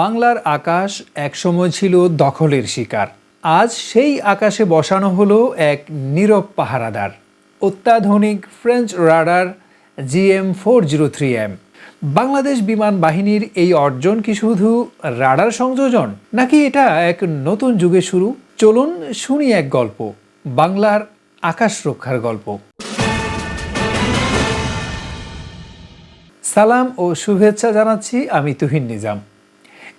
বাংলার আকাশ একসময় ছিল দখলের শিকার। আজ সেই আকাশে বসানো হলো এক নীরব পাহারাদার। অত্যাধুনিক French radar GM four zero three M. Bangladesh বিমান বাহিনীর এই অর্জন কি শুধু রাডার সংযোজন, নাকি এটা এক নতুন যুগে শুরু? চলুন শুনি এক গল্প, বাংলার আকাশ রক্ষার গল্প। সালাম ও শুভেচ্ছা জানাচ্ছি আমি তুহিন নিজাম।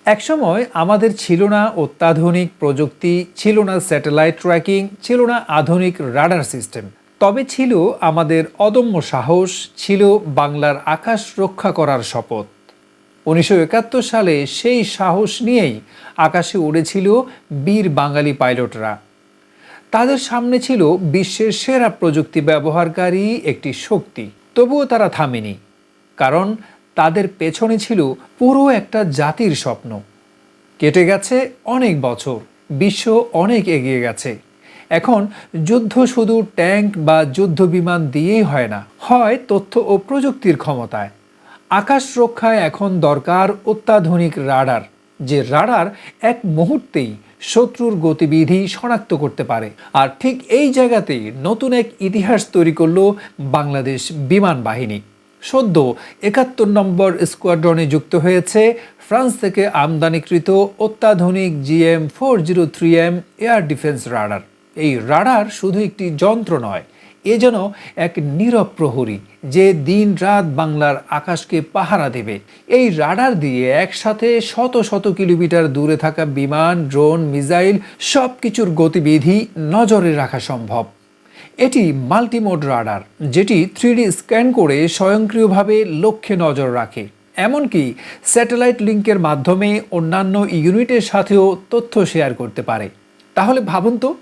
একসময় আমাদের ছিল না অত্যাধুনিক প্রযুক্তি, ছিল না স্যাটেলাইট ট্র্যাকিং, ছিল না আধুনিক রাডার সিস্টেম। তবে ছিল আমাদের অদম্য সাহস, ছিল বাংলার আকাশ রক্ষা করার শপথ। উনিশশো একাত্তর সালে সেই সাহস নিয়েই আকাশে উড়েছিল বীর বাঙালি পাইলটরা। তাদের সামনে ছিল বিশ্বের সেরা প্রযুক্তি ব্যবহারকারী একটি শক্তি, তবুও তারা থামেনি। কারণ তাদের পেছনে ছিল পুরো একটা জাতির স্বপ্ন। কেটে গেছে অনেক বছর, বিশ্ব অনেক এগিয়ে গেছে। এখন যুদ্ধ শুধু ট্যাঙ্ক বা যুদ্ধ বিমান দিয়েই হয় না, হয় তথ্য ও প্রযুক্তির ক্ষমতায়। আকাশ রক্ষায় এখন দরকার অত্যাধুনিক রাডার, যে রাডার এক মুহূর্তেই শত্রুর গতিবিধি শনাক্ত করতে পারে। আর ঠিক এই জায়গাতেই নতুন এক ইতিহাস তৈরি করল বাংলাদেশ বিমান বাহিনী। সদ্য একাত্তর নম্বর স্কোয়াড্রনে যুক্ত হয়েছে ফ্রান্স থেকে আমদানিকৃত অত্যাধুনিক GM four zero three M air defence radar. এই রাডার শুধু একটি যন্ত্র নয়, এ যেন এক নীরব প্রহরী যে দিন রাত বাংলার আকাশকে পাহারা দেবে। এই রাডার দিয়ে একসাথে শত শত কিলোমিটার দূরে থাকা বিমান, ড্রোন, মিসাইল সব কিছুর গতিবিধি নজরে রাখা সম্ভব। এটি মাল্টিমোড রাডার, যেটি থ্রিডি স্ক্যান করে স্বয়ংক্রিয়ভাবে লক্ষ্যে নজর রাখে। এমনকি স্যাটেলাইট লিঙ্কের মাধ্যমে অন্যান্য ইউনিটের সাথেও তথ্য শেয়ার করতে পারে। তাহলে ভাবুন তো,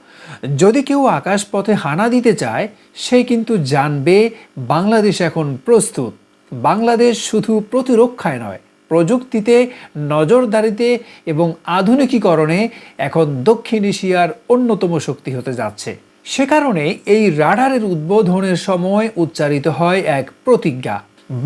যদি কেউ আকাশপথে হানা দিতে চায়, সে কিন্তু জানবে বাংলাদেশ এখন প্রস্তুত। বাংলাদেশ শুধু প্রতিরক্ষায় নয়, প্রযুক্তিতে, নজরদারিতে এবং আধুনিকীকরণে এখন দক্ষিণ এশিয়ার অন্যতম শক্তি হতে যাচ্ছে। সে কারণে এই রাডারের উদ্বোধনের সময় উচ্চারিত হয় এক প্রতিজ্ঞা,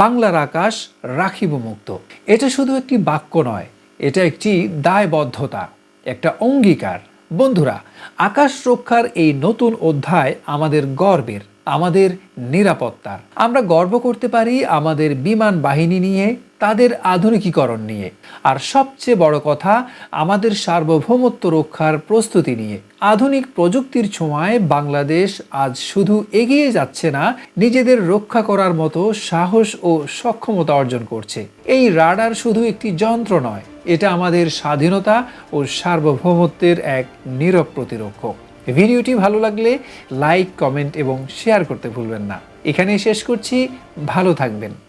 বাংলার আকাশ রাখিব মুক্ত এটা শুধু একটি বাক্য নয়, এটা একটি দায়বদ্ধতা, একটা অঙ্গীকার। বন্ধুরা, আকাশ রক্ষার এই নতুন অধ্যায় আমাদের গর্বের। আমাদের নিরাপত্তার। আমরা গর্ব করতে পারি আমাদের বিমান বাহিনী নিয়ে, তাদের আধুনিকীকরণ নিয়ে। আর সবচেয়ে বড় কথা, আমাদের সার্বভৌমত্ব রক্ষার প্রস্তুতি নিয়ে। আধুনিক প্রযুক্তির ছোঁয়ায় বাংলাদেশ আজ শুধু এগিয়ে যাচ্ছে না, নিজেদের রক্ষা করার মতো সাহস ও সক্ষমতা অর্জন করছে। এই রাডার শুধু একটি যন্ত্র নয়, এটা আমাদের স্বাধীনতা ও সার্বভৌমত্বের এক নীরব প্রতিরক্ষক। ভিডিওটি ভালো লাগলে লাইক, কমেন্ট এবং শেয়ার করতে ভুলবেন না। এখানেই শেষ করছি। ভালো থাকবেন।